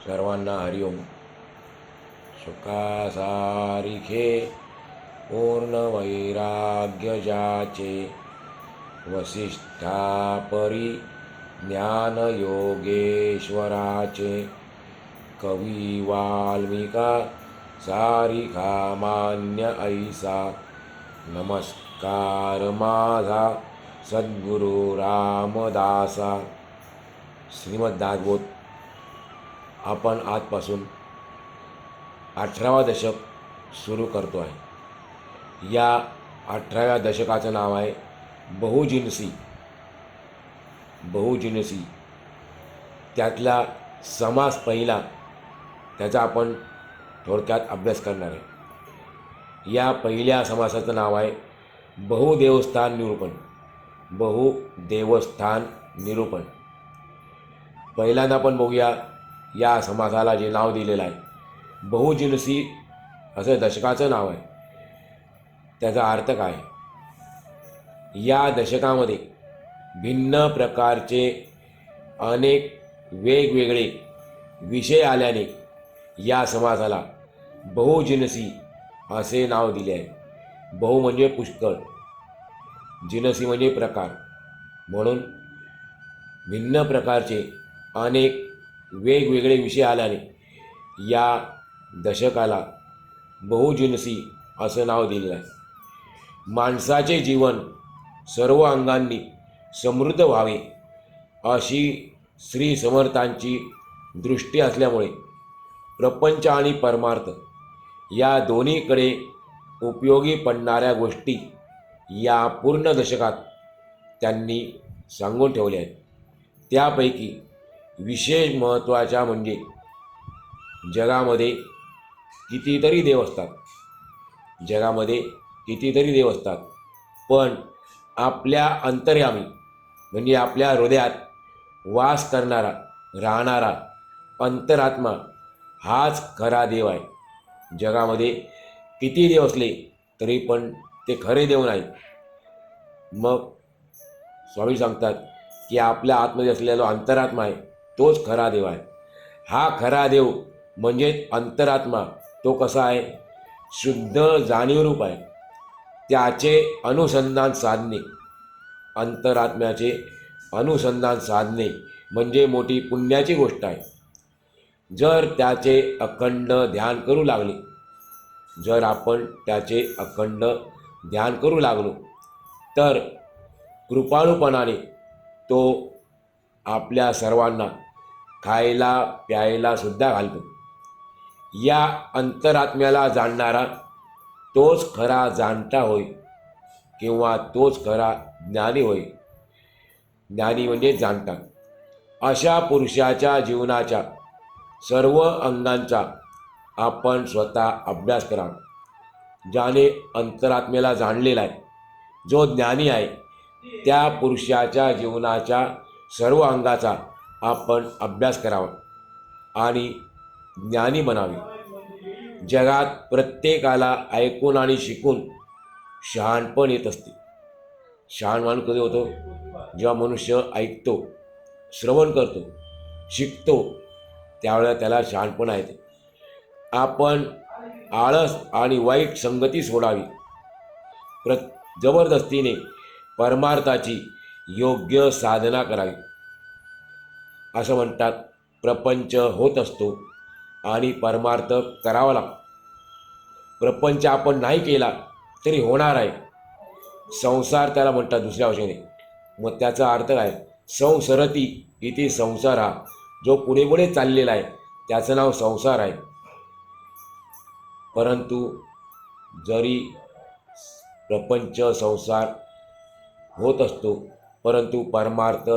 सर्वांना हरिओम. सुखासारिखे पूर्ण वैराग्य वसिष्ठापरी ज्ञानयोगेश्वराचे कवी वाल्मिका सारिखा मान्य ऐसा नमस्कार माझा सद्गुरु रामदासा. श्रीमद आपण आजपासून अठरावा दशक सुरू करतो आहे. या अठराव्या दशकाचं नाव आहे बहुजिनसी. बहुजिनसी. त्यातला समास पहिला त्याचा आपण थोडक्यात अभ्यास करणार आहे. या पहिल्या समासाचं नाव आहे बहुदेवस्थान निरूपण. बहुदेवस्थान निरूपण. पहिल्यांदा आपण बघूया या समासाला जे नाव दिलेलं आहे. बहुजिनसी असं दशकाचं नाव आहे. त्याचा अर्थ काय? या दशकामध्ये भिन्न प्रकारचे अनेक वेगवेगळे विषय आल्याने या समाजाला बहुजिनसी असे नाव दिले आहे. बहु म्हणजे पुष्कळ जिनसी म्हणजे प्रकार. म्हणून भिन्न प्रकारचे अनेक वेगवेगळे विषय आल्याने या दशकाला बहुजिनसी असं नाव दिलेलं आहे. माणसाचे जीवन सर्व अंगांनी समृद्ध व्हावे अशी श्री समर्थांची दृष्टी असल्यामुळे प्रपंच आणि परमार्थ या दोन्हीकडे उपयोगी पडणाऱ्या गोष्टी या पूर्ण दशकात त्यांनी सांगून ठेवल्या आहेत. त्यापैकी विशेष महत्त्वाच्या म्हणजे जगामध्ये कितीतरी देव असतात. जगामध्ये कितीतरी देव असतात. पण आपल्या अंतर्यामी म्हणजे आपल्या हृदयात वास करणारा राहणारा अंतरात्मा हाच खरा देव आहे. जगामध्ये किती देव असले तरी पण ते खरे देव नाही मग स्वामी सांगतात की आपल्या आतमध्ये असलेला अंतरात्मा आहे तोच खरा देव आहे. हा खरा देव म्हणजेच अंतरात्मा. तो कसा आहे? शुद्ध जाणीवरूप आहे. त्याचे अनुसंधान साधणे अंतरात्म्याचे अनुसंधान साधणे म्हणजे मोठी पुण्याची गोष्ट आहे. जर त्याचे अखंड ध्यान करू लागले जर आपण त्याचे अखंड ध्यान करू लागलो तर कृपाळूपणाने तो आपल्या सर्वांना खायला प्यायला सुद्धा घालतो. या अंतरात्म्याला जाणणारा तोच खरा जाणता होय किंवा तोच खरा ज्ञानी होय. ज्ञानी म्हणजे जाणता. अशा पुरुषाच्या जीवनाच्या सर्व अंगांचा आपण स्वतः अभ्यास करावा. ज्याने अंतरात्म्याला जाणलेला आहे जो ज्ञानी आहे त्या पुरुषाच्या जीवनाच्या सर्व अंगाचा आपण अभ्यास करावा आणि ज्ञानी बनावे. जगात प्रत्येकाला ऐकून आणि शिकून शहाणपण येत असते. शहाण माणूस कधी होतो? जेव्हा मनुष्य ऐकतो श्रवण करतो शिकतो त्यावेळेला त्याला शहाणपण येते आपण आळस आणि वाईट संगती सोडावी. प्र जबरदस्तीने परमार्थाची योग्य साधना करावी. असं म्हणतात प्रपंच होत असतो आणि परमार्थ करावा लागतो. प्रपंच आपण नाही केला तरी होणार आहे. संसार त्याला म्हणतात दुसऱ्या भाषेने. मग त्याचा अर्थ काय? संसरती इथे संसार. हा जो पुढे पुढे चाललेला आहे त्याचं नाव संसार आहे. परंतु जरी प्रपंच संसार होत असतो परंतु परमार्थ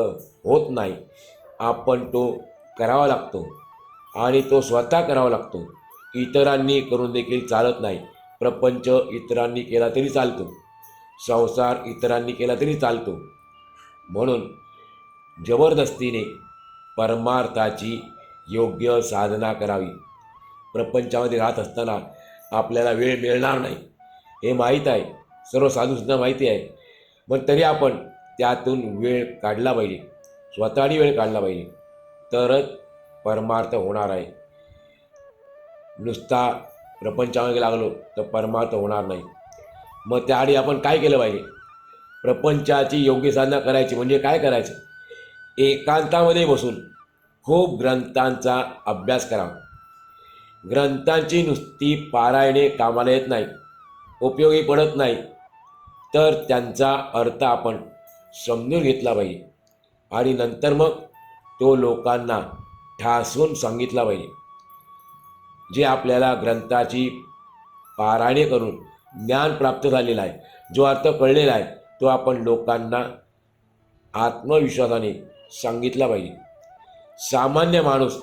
होत नाही. आपण तो करावा लागतो आणि तो स्वतः करावा लागतो. इतरांनी करून देखील चालत नाही. प्रपंच इतरांनी केला तरी चालतो. संसार इतरांनी केला तरी चालतो. म्हणून जबरदस्तीने परमार्थाची योग्य साधना करावी. प्रपंचामध्ये राहत असताना आपल्याला वेळ मिळणार नाही. हे माहीत आहे. सर्व साधूसुद्धा माहिती आहे. पण तरी आपण त्यातून वेळ काढला पाहिजे. स्वतःने वेळ काढला पाहिजे. तरच परमार्थ होणार आहे. नुसता प्रपंचामागे लागलो तर परमार्थ होणार नाही. मग त्याआधी आपण काय केलं पाहिजे? प्रपंचाची योग्य साधना करायची म्हणजे काय करायचं? एकांतामध्ये बसून खूप ग्रंथांचा अभ्यास करावा. ग्रंथांची नुसती पारायणे कामाला येत नाही उपयोगी पडत नाही. तर त्यांचा अर्थ आपण समजून घेतला पाहिजे. आणि नंतर मग तो लोकांना ठासून सांगितला पाहिजे. जे आपल्याला ग्रंथाची पारायणे करून ज्ञान प्राप्त झालेलं आहे जो अर्थ कळलेला आहे तो आपण लोकांना आत्मविश्वासाने सांगितला पाहिजे. सामान्य माणूस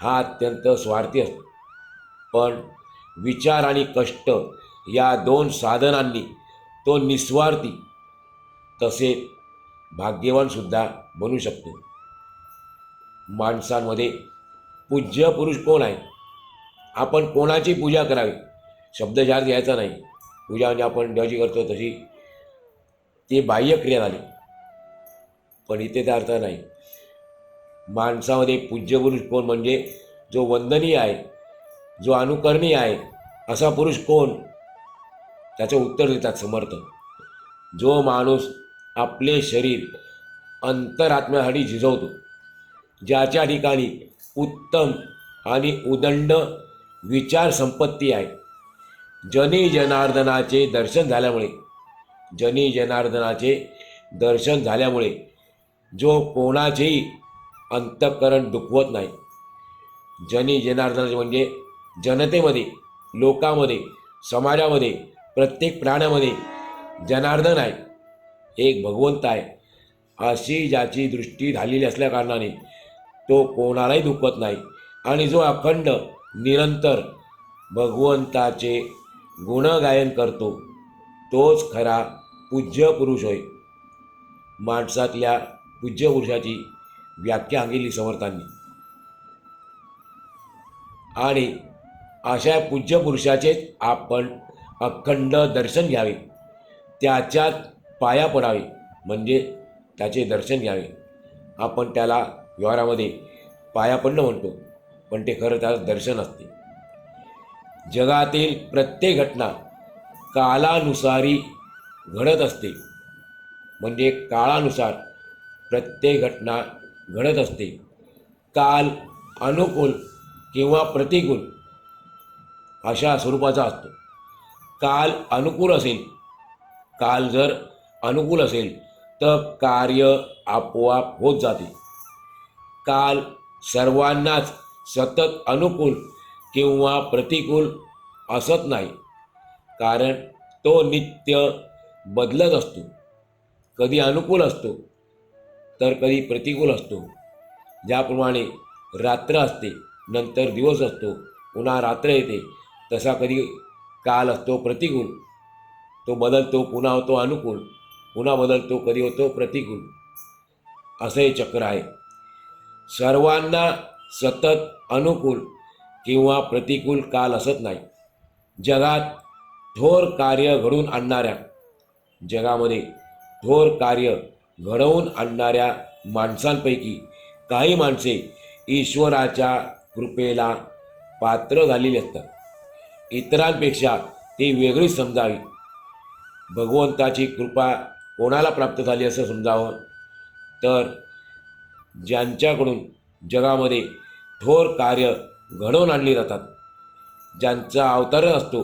हा अत्यंत स्वार्थी असतो. पण विचार आणि कष्ट या दोन साधनांनी तो निस्वार्थी तसेच भाग्यवानसुद्धा बनू शकतो. माणसांमध्ये पूज्य पुरुष कोण आहे? आपण कोणाची पूजा करावी? शब्दशार घ्यायचा नाही. पूजा म्हणजे आपण देवाची करतो तशी. ती बाह्यक्रिया झाली. पण इथे त्या अर्थ नाही. माणसामध्ये पूज्य पुरुष कोण म्हणजे जो वंदनीय आहे जो अनुकरणीय आहे असा पुरुष कोण? त्याचं उत्तर देतात समर्थ. जो माणूस आपले शरीर अंतरात्म्यासाठी झिजवतो. ज्याच्या ठिकाणी उत्तम आणि उदंड विचारसंपत्ती आहे. जनी जनार्दनाचे दर्शन झाल्यामुळे जनी जनार्दनाचे दर्शन झाल्यामुळे जो कोणाचेही अंतःकरण दुखवत नाही. जनी जनार्दनाचे म्हणजे जनतेमध्ये लोकामध्ये समाजामध्ये प्रत्येक प्राण्यामध्ये जनार्दन आहे. एक भगवंत आहे. अशी ज्याची दृष्टी झालेली असल्याकारणाने तो कोणालाही दुखत नाही. आणि जो अखंड निरंतर भगवंताचे गुणगायन करतो तोच खरा पूज्य पुरुष होय. माणसातल्या पूज्य पुरुषाची व्याख्या अंगिली समर्थांनी. आणि अशा पूज्य पुरुषाचेच आपण अखंड दर्शन घ्यावे. त्याच्यात पाया पडावे म्हणजे त्याचे दर्शन घ्यावे. आपण त्याला व्यवहारामध्ये पाया पडणं म्हणतो पण ते खरं त्याचं दर्शन असते. जगातील प्रत्येक घटना कालानुसारी घडत असते. म्हणजे काळानुसार प्रत्येक घटना घडत असते. काल अनुकूल किंवा प्रतिकूल अशा स्वरूपाचा असतो. काल अनुकूल असेल काल जर अनुकूल असेल तर कार्य आपोआप होत जाते. काल सर्वांनाच सतत अनुकूल किंवा प्रतिकूल असत नाही. कारण तो नित्य बदलत असतो. कधी अनुकूल असतो तर कधी प्रतिकूल असतो. ज्याप्रमाणे रात्र असते नंतर दिवस असतो पुन्हा रात्र येते तसा कधी काल असतो प्रतिकूल. तो बदलतो पुन्हा होतो अनुकूल. पुन्हा बदलतो कधी होतो? प्रतिकूल. असं हे चक्र आहे. सर्वांना सतत अनुकूल किंवा प्रतिकूल काल असत नाही. जगात थोर कार्य घडवून आणणाऱ्या जगामध्ये थोर कार्य घडवून आणणाऱ्या माणसांपैकी काही माणसे ईश्वराच्या कृपेला पात्र झालेली असतात. इतरांपेक्षा ती वेगळीच समजावी. भगवंताची कृपा कोणाला प्राप्त झाली असं समजावं? तर ज्यांच्याकडून जगामध्ये थोर कार्य घडवून आणली जातात ज्यांचा अवतार असतो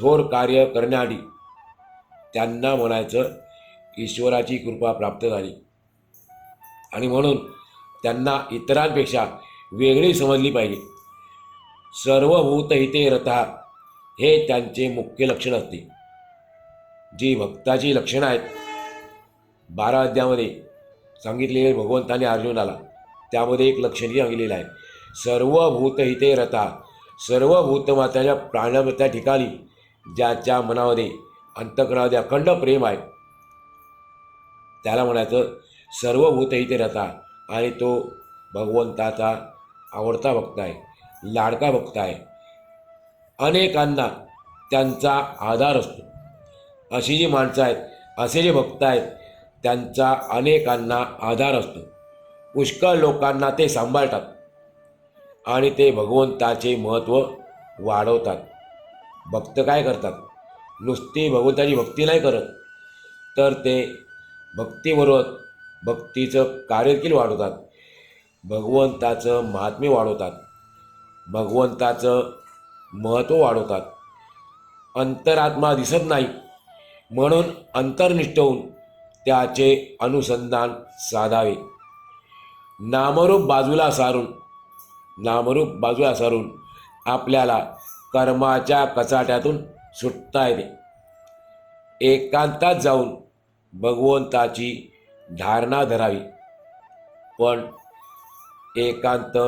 थोर कार्य करण्याआधी त्यांना म्हणायचं ईश्वराची कृपा प्राप्त झाली. आणि म्हणून त्यांना इतरांपेक्षा वेगळी समजली पाहिजे. सर्वभूत हिते रथा हे त्यांचे मुख्य लक्षण असते. जी भक्ताची लक्षणं आहेत बारा अध्यामध्ये सांगितलेले भगवंताने अर्जुनाला त्यामध्ये एक लक्षणही सांगितलेलं आहे. सर्व भूतहिते रथा सर्व भूतमात्याच्या प्राण्या त्या ठिकाणी ज्याच्या मनामध्ये अंतकरणामध्ये अखंड प्रेम आहे त्याला म्हणायचं सर्व भूतहिते रथा आणि तो भगवंताचा आवडता भक्त आहे लाडका भक्त आहे. अनेकांना त्यांचा आधार असतो. अशी जी माणसं आहेत असे जे भक्त आहेत त्यांचा अनेकांना आधार असतो. पुष्कळ लोकांना ते सांभाळतात आणि ते भगवंताचे महत्त्व वाढवतात. भक्त काय करतात? नुसती भगवंताची भक्ती नाही करत तर ते भक्तीबरोबर भक्तीचं कार्यदेखील वाढवतात. भगवंताचं महात्म्य वाढवतात. भगवंताचं महत्त्व वाढवतात. अंतरात्मा दिसत नाही म्हणून अंतर्निष्ठ होऊन त्याचे अनुसंधान साधावे. नामरूप बाजूला सारून नामरूप बाजूला सारून आपल्याला कर्माच्या कचाट्यातून सुटता येते. एकांतात जाऊन भगवंताची धारणा धरावी. पण एकांत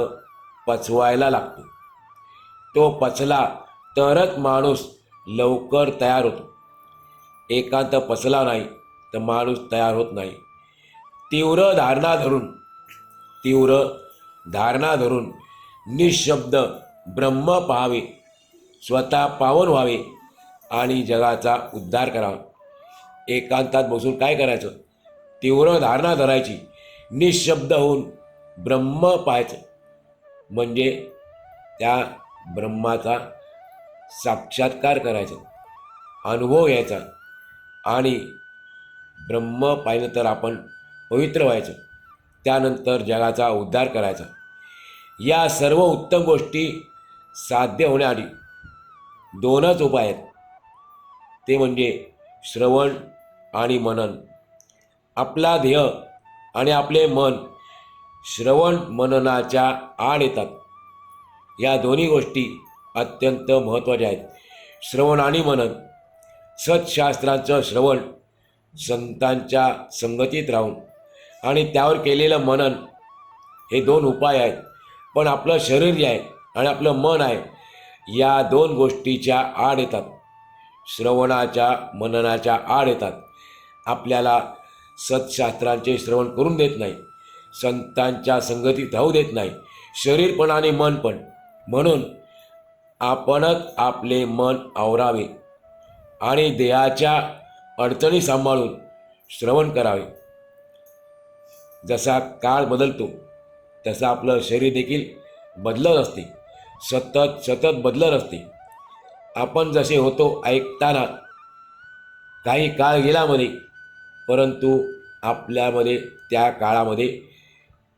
पचवायला लागतो. तो पचला तरच माणूस लवकर तयार होतो. एकांत पचला नाही तर माणूस तयार होत नाही. तीव्र धारणा धरून तीव्र धारणा धरून निशब्द ब्रह्म पाहावे स्वतः पावन व्हावे आणि जगाचा उद्धार करावा. एकांतात बसून काय करायचं? तीव्र धारणा धरायची. निशब्द होऊन ब्रह्म पाहायचं. म्हणजे त्या ब्रह्माचा साक्षात्कार करायचा. अनुभव घ्यायचा आणि ब्रह्म पाहिलं तर आपण पवित्र व्हायचं. त्यानंतर जगाचा उद्धार करायचा. या सर्व उत्तम गोष्टी साध्य होण्याआधी दोनच उपाय आहेत. ते म्हणजे श्रवण आणि मनन. आपला ध्येय आणि आपले मन श्रवण मननाच्या आड येतात. या दोन्ही गोष्टी अत्यंत महत्त्वाच्या आहेत. श्रवण आणि मनन. सत्शास्त्रांचं श्रवण संतांच्या संगतीत राहून. आणि त्यावर केलेलं मनन हे दोन उपाय आहेत. पण आपलं शरीर जे आहे आणि आपलं मन आहे या दोन गोष्टीच्या आड येतात. श्रवणाच्या मननाच्या आड येतात. आपल्याला सत्शास्त्रांचे श्रवण करून देत नाही. संतांच्या संगतीत राहू देत नाही. शरीर पण आणि मन पण. म्हणून आपणच आपले मन आवरावे. आणि देहाच्या अडचणी सांभाळून श्रवण करावे. जसा काळ बदलतो तसं आपलं शरीर देखील बदलत असते. सतत सतत बदलत असते. आपण जसे होतो ऐकताना काही काळ गेल्यामध्ये परंतु आपल्यामध्ये त्या काळामध्ये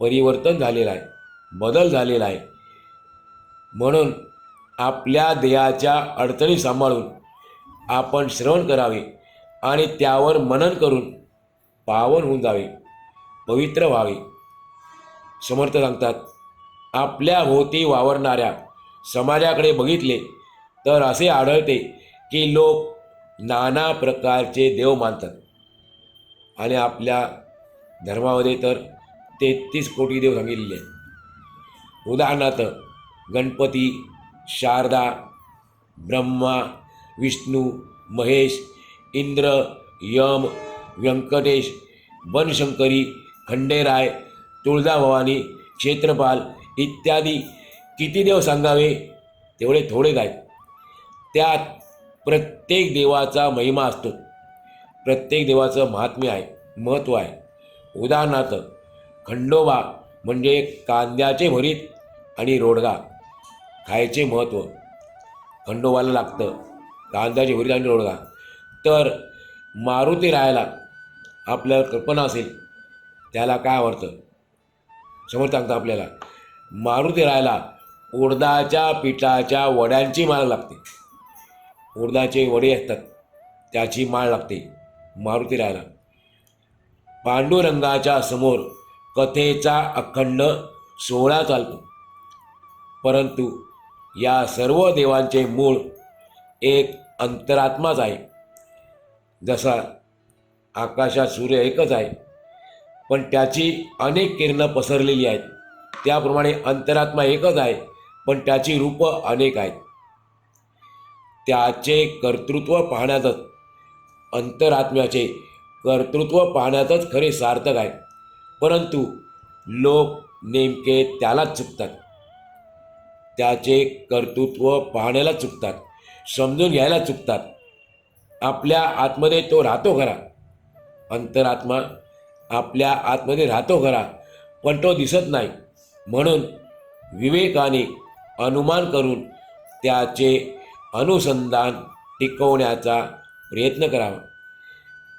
परिवर्तन झालेलं आहे बदल झालेला आहे. म्हणून आपल्या देहाच्या अडचणी सांभाळून आपण श्रवण करावे. आणि त्यावर मनन करून पावन होऊन जावे पवित्र व्हावे. समर्थ सांगतात आपल्या भोवती वावरणाऱ्या समाजाकडे बघितले तर असे आढळते की लोक नाना प्रकारचे देव मानतात. आणि आपल्या धर्मामध्ये तर तेहतीस कोटी देव सांगितलेले आहेत उदाहरणार्थ गणपती शारदा ब्रह्मा विष्णू महेश इंद्र यम व्यंकटेश बनशंकरी खंडेराय तुळजाभवानी क्षेत्रपाल इत्यादी किती देव सांगावे? तेवढे थोडे आहेत त्यात प्रत्येक देवाचा महिमा असतो. प्रत्येक देवाचं महात्म्य आहे महत्त्व आहे. उदाहरणार्थ खंडोबा म्हणजे कांद्याचे भरीत आणि रोडगा खायचे महत्त्व. खंडोबाला लागतं कांद्याचे भरीत आणि रोडगा. तर मारुती राहायला आपल्याला कल्पना असेल त्याला काय आवडतं? समोर सांगतं आपल्याला मारुती राहायला उडदाच्या पिठाच्या वड्यांची माळ लागते. उडदाचे वडे असतात त्याची माळ लागते मारुती राहायला पांडुरंगाच्या समोर कथेचा अखंड सोहळा चालतो. परंतु या सर्व देवांचे मूळ एक अंतरात्माच आहे. जसा आकाशात सूर्य एकच आहे पण त्याची अनेक किरणं पसरलेली आहेत. त्याप्रमाणे अंतरात्मा एकच आहे पण त्याची रूपं अनेक आहेत. त्याचे कर्तृत्व पाहण्यातच अंतरात्म्याचे कर्तृत्व पाहण्यातच खरे सार्थक आहे परंतु लोक नेमके त्यालाच चुकतात. त्याचे कर्तृत्व पाहण्याला चुकतात समजून घ्यायला चुकतात. आपल्या आतमध्ये तो राहतो खरा. अंतरात्मा आपल्या आतमध्ये राहतो खरा पण तो दिसत नाही. म्हणून विवेकाने अनुमान करून त्याचे अनुसंधान टिकवण्याचा प्रयत्न करावा.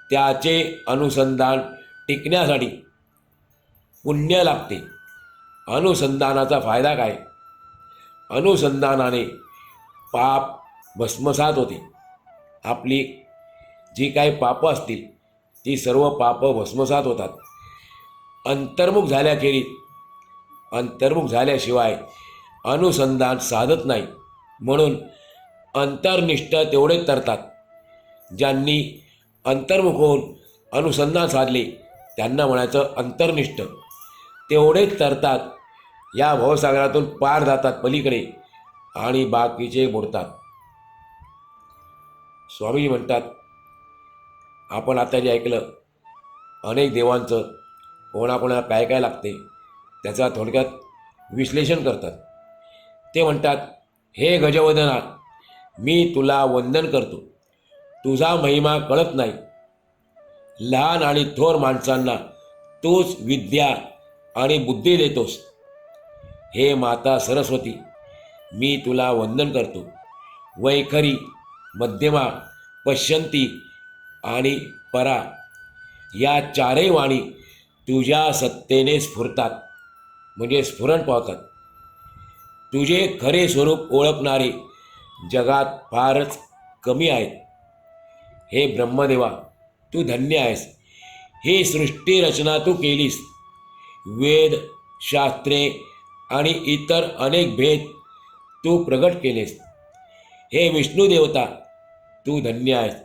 त्याचे अनुसंधान टिकण्यासाठी पुण्य लागते. अनुसंधानाचा फायदा काय? अनुसंधानाने पाप भस्मसात होते. आपली जी काही पापं असतील ती सर्व पापं भस्मसात होतात. अंतर्मुख झाल्याखेरीज अंतर्मुख झाल्याशिवाय अनुसंधान साधत नाही. म्हणून अंतर्निष्ठ तेवढेच तरतात. ज्यांनी अंतर्मुख होऊन अनुसंधान साधले त्यांना म्हणायचं अंतर्निष्ठ. तेवढेच तरतात या भवसागरातून पार जातात पलीकडे आणि बाकीचे बुडतात. स्वामीजी म्हणतात आपण आता जे ऐकलं अनेक देवांचं कोणाकोणाला काय काय लागते त्याचा थोडक्यात विश्लेषण करतात. ते म्हणतात हे गजवदना मी तुला वंदन करतो. तुझा महिमा कळत नाही. लहान आणि थोर माणसांना तूच विद्या आणि बुद्धी देतोस. हे माता सरस्वती मी तुला वंदन करतो. वैखरी मध्यमा पश्यंती आणि परा या चारही वाणी तुझ्या सत्तेने स्फुरतात म्हणजे स्फुरण पावतात. तुझे खरे स्वरूप ओळखणारे जगात फारच कमी आहेत. हे ब्रह्मदेवा तू धन्य आहेस. ही सृष्टी रचना तू केलीस. वेद शास्त्रे आणि इतर अनेक भेद तू प्रगट केलेस. हे विष्णू देवता तू धन्य आहेस.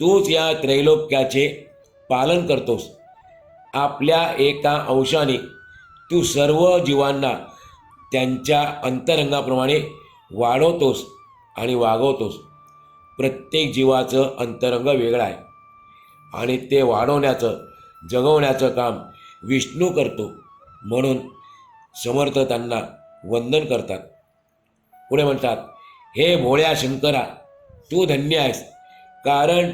तूच या त्रैलोक्याचे पालन करतोस. आपल्या एका अंशाने तू सर्व जीवांना त्यांच्या अंतरंगाप्रमाणे वाढवतोस आणि वागवतोस. प्रत्येक जीवाचं अंतरंग वेगळं आहे आणि ते वाढवण्याचं जगवण्याचं काम विष्णू करतो. म्हणून समर्थ त्यांना वंदन करतात. पुढे म्हणतात हे भोळ्या शंकरा तू धन्य आहेस. कारण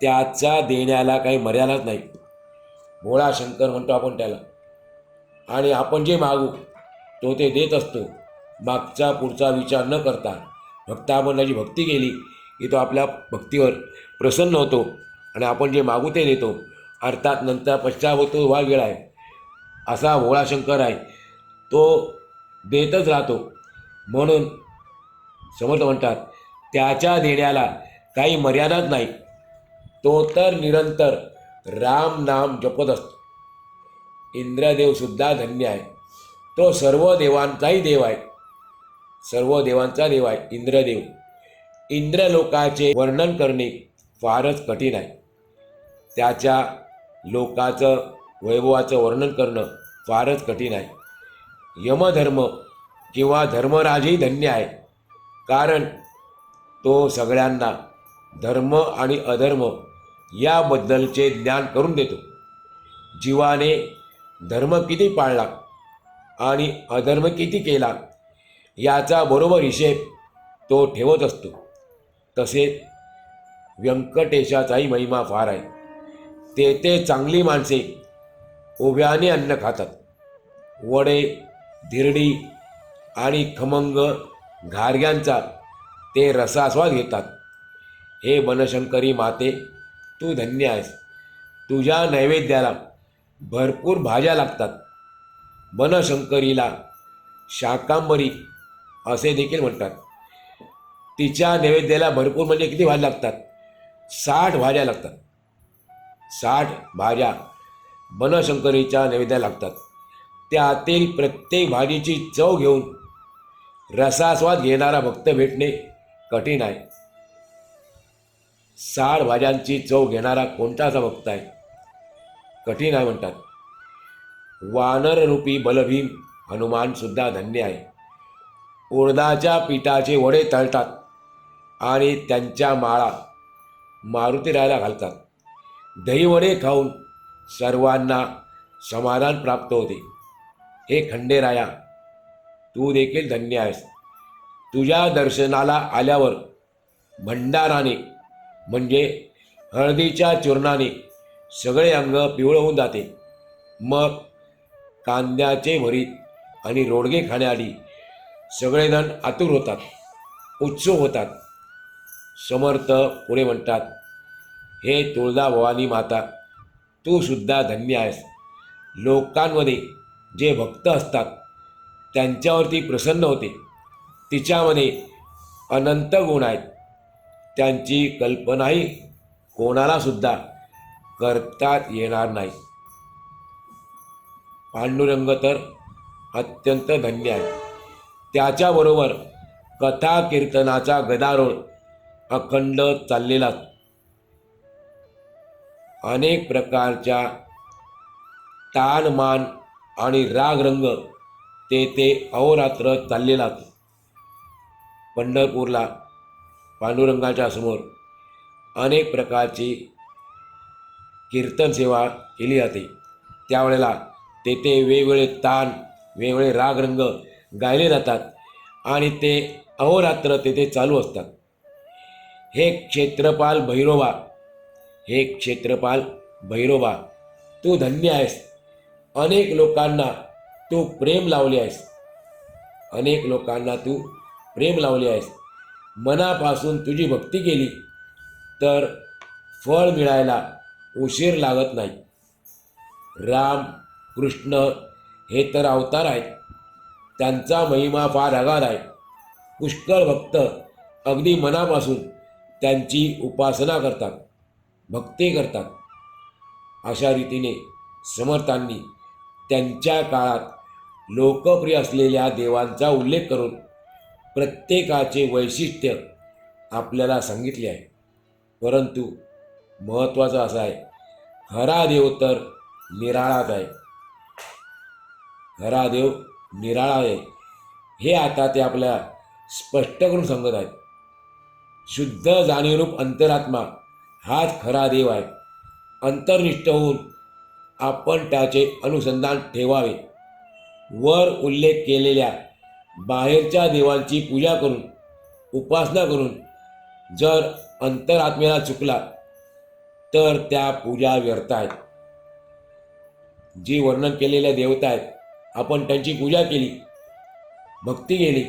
त्याचा देण्याला काही मर्यादाच नाही. भोळा शंकर म्हणतो आपण त्याला. आणि आपण जे मागू तो ते देत असतो. मागचा पुढचा विचार न करता फक्त आपण त्याची भक्ती केली की तो आपल्या भक्तीवर प्रसन्न होतो. आणि आपण जे मागू ते देतो. अर्थात नंतर पश्चाप होतो वा वेळ आहे. असा भोळा शंकर आहे. तो देतच राहतो. म्हणून समर्थ म्हणतात. त्याच्या देण्याला काही मर्यादाच नाही. तो तर निरंतर राम नाम जपत असतो. इंद्रदेवसुद्धा धन्य आहे. तो सर्व देवांचाही देव आहे. सर्व देवांचा देव आहे इंद्रदेव. इंद्रलोकाचे वर्णन करणे फारच कठीण आहे. त्याच्या लोकाचं वैभवाचं वर्णन करणं फारच कठीण आहे. यमधर्म किंवा धर्मराजही धन्य आहे. कारण तो सगळ्यांना धर्म आणि अधर्म याबद्दलचे ज्ञान करून देतो. जीवाने धर्म किती पाळला आणि अधर्म किती केला याचा बरोबर हिशेब तो ठेवत असतो. तसेच व्यंकटेशाचाही महिमा फार आहे. ते ते चांगली माणसे उभ्याने अन्न खातात. वडे धिरडी आणि खमंग घारग्यांचा. ते रसास्वाद घेतात. हे बनशंकरी माते तू धन्य आहेस. तुझ्या नैवेद्याला भरपूर भाज्या लागतात. बनशंकरीला शाकांबरी असे देखील म्हणतात. तिच्या नैवेद्याला भरपूर म्हणजे किती भाज्या लागतात? साठ भाज्या लागतात. साठ भाज्या बनशंकरीच्या नैवेद्याला लागतात. त्यातील प्रत्येक भाजीची चव घेऊन रसास्वाद घेणारा भक्त भेटणे कठीण आहे. साड भाज्यांची चव घेणारा कोणता असा भक्त आहे? कठीण आहे म्हणतात. वानररूपी बलभीम हनुमानसुद्धा धन्य आहे. उडदाच्या पिठाचे वडे तळतात आणि त्यांच्या माळा मारुतीरायला घालतात. दहीवडे खाऊन सर्वांना समाधान प्राप्त होते. हे खंडेराया तू देखील धन्य आहेस. तुझ्या दर्शनाला आल्यावर भंडाराने म्हणजे हळदीच्या चूर्णाने सगळे अंग पिवळं होऊन जाते. मग कांद्याचे भरीत आणि रोडगे खाण्याआधी सगळेजण आतुर होतात उत्सुक होतात. समर्थ पुढे म्हणतात हे तुळजा भवानी माता तू सुद्धा धन्य आहेस. लोकांमध्ये जे भक्त असतात त्यांच्यावरती प्रसन्न होते. तिच्यामध्ये अनंत गुण आहेत. त्यांची कल्पनाही कोणालासुद्धा करता येणार नाही. पांडुरंग तर अत्यंत धन्य आहे त्याच्याबरोबर कथा कीर्तनाचा गदारोळ अखंड चाललेला अनेक प्रकारच्या तानमान आणि रागरंग ते ते अहोरात्र चाललेला पंढरपूरला पांडुरंगाच्या समोर अनेक प्रकारची कीर्तन सेवा केली जाते. त्यावेळेला तेथे वेगवेगळे तान वेगवेगळे रागरंग गायले जातात आणि ते अहोरात्र तेथे चालू असतात. हे क्षेत्रपाल भैरोबा हे क्षेत्रपाल भैरोबा तू धन्य आहेस. अनेक लोकांना तू प्रेम लावले आहेस. अनेक लोकांना तू प्रेम लावले आहेस. मनापासून तुझी भक्ती केली तर फळ मिळायला उशीर लागत नाही. राम कृष्ण हे तर अवतार आहेत. त्यांचा महिमा फार अगाध आहे. पुष्कळ भक्त अगदी मनापासून त्यांची उपासना करतात भक्ती करतात. अशा रीतीने समर्थांनी त्यांच्या काळात लोकप्रिय असलेल्या देवांचा उल्लेख करून प्रत्येकाचे वैशिष्ट्य आपल्याला सांगितले आहे. परंतु महत्त्वाचं असं आहे खरा देव तर निराळाच आहे. खरा देव निराळा आहे. हे आता ते आपल्या स्पष्ट करून सांगत आहेत. शुद्ध जाणीवरूप अंतरात्मा हाच खरा देव आहे. अंतर्निष्ठ होऊन आपण त्याचे अनुसंधान ठेवावे. वर उल्लेख केलेल्या बाहेरच्या देवांची पूजा करून उपासना करून जर अंतरात्म्याला चुकला तर त्या पूजा व्यर्थ आहेत. जी वर्णन केलेल्या देवता आहेत आपण त्यांची पूजा केली भक्ती केली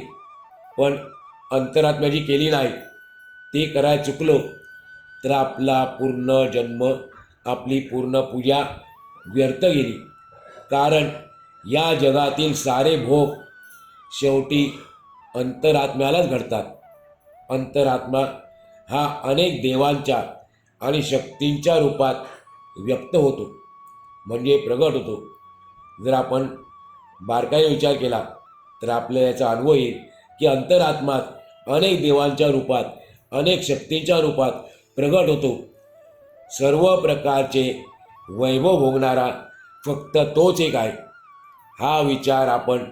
पण अंतरात्म्याची केली नाही ती करायला चुकलो तर आपला पूर्ण जन्म आपली पूर्ण पूजा व्यर्थ गेली. कारण या जगातील सारे भोग शेवटी अंतरात्म्यालाच घडतात. अंतरात्मा हा अनेक देवांच्या आणि शक्तींच्या रूपात व्यक्त होतो म्हणजे प्रगट होतो. जर आपण बारकाईने विचार केला तर आपल्या याचा अनुभव येईल की अंतरात्मात अनेक देवांच्या रूपात अनेक शक्तींच्या रूपात प्रगट होतो. सर्व प्रकारचे वैभव भोगणारा फक्त तोच एक आहे. हा विचार आपण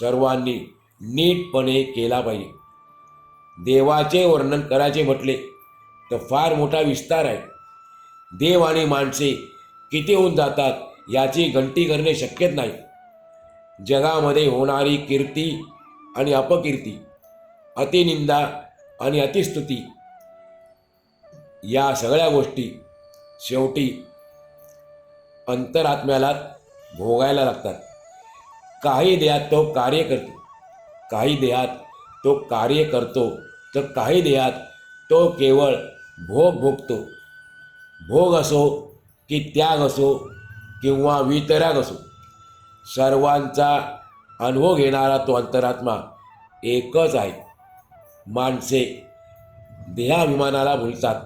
सर्वांनी नीटपणे केला पाहिजे. देवाचे वर्णन करायचे म्हटले तर फार मोठा विस्तार आहे. देव आणि माणसे किती होऊन जातात याची गणती करणे शक्यच नाही. जगामध्ये होणारी कीर्ती आणि अपकीर्ती अतिनिंदा आणि अतिस्तुती या सगळ्या गोष्टी शेवटी अंतरात्म्याला भोगायला लागतात. काही देहात तो कार्य करतो. काही देहात तो कार्य करतो तर काही देहात तो केवळ भोग भोगतो. भोग असो की त्याग असो किंवा वितराग असो सर्वांचा अनुभव घेणारा तो अंतरात्मा एकच आहे. माणसे देहाभिमानाला भुलतात.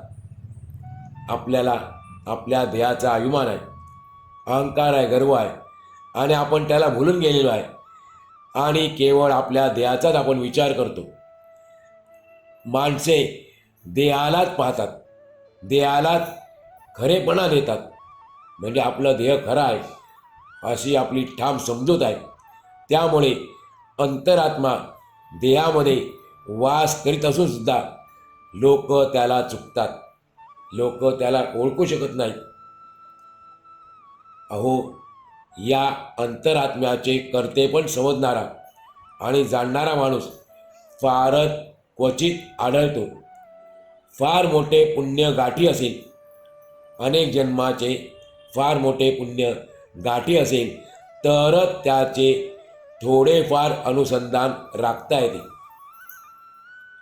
आपल्याला आपल्या देहाचा अभिमान आहे. अहंकार आहे गर्व आहे. आणि आपण त्याला भुलून गेलेलो आहे. आणि केवळ आपल्या देहाचाच आपण विचार करतो. माणसे देहालाच पाहतात. देहालाच खरेपणा देतात. म्हणजे आपलं देह खरं आहे अशी आपली ठाम समजूत आहे. त्यामुळे अंतरात्मा देहामध्ये वास करीत असूनसुद्धा लोक त्याला चुकतात. लोक त्याला ओळखू शकत नाहीत. अहो या अंतरात्म्याचे करते पण समजणारा आणि जाणणारा माणूस फारच क्वचित आढळतो. फार मोठे पुण्य गाठी असेल अनेक जन्माचे फार मोठे पुण्य गाठी असेल तरच त्याचे थोडेफार अनुसंधान राखता येते.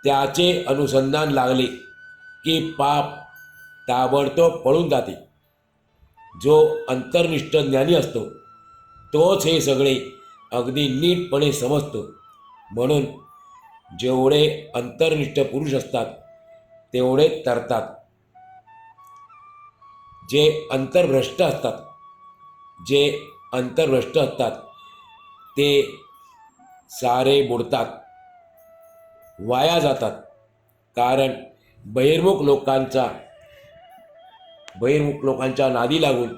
त्याचे अनुसंधान लागले की पाप ताबडतोब पळून जाते. जो अंतर्निष्ठ ज्ञानी असतो तोच हे सगळे अगदी नीटपणे समजतो. म्हणून जेवढे अंतर्निष्ठ पुरुष असतात तेवढे तरतात. जे अंतर्भ्रष्ट असतात जे अंतर्भ्रष्ट असतात ते सारे बुडतात वाया जातात. कारण बहिर्मुख लोकांचा बहिर्मुख लोकांच्या नादी लागून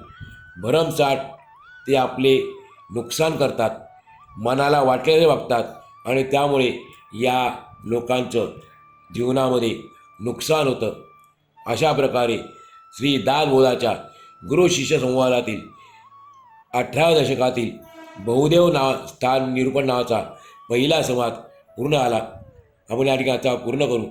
भरमसाठ ते आपले नुकसान करतात मनाला वाटलेले वागतात आणि त्यामुळे या लोकांचं जीवनामध्ये नुकसान होतं. अशा प्रकारे श्री दासबोधाच्या गुरु शिष्य संवादातील अठराव्या दशकातील बहुदेव नाव स्थान निरूपण नावाचा पहिला संवाद पूर्ण आला आपण या ठिकाणी पूर्ण करू.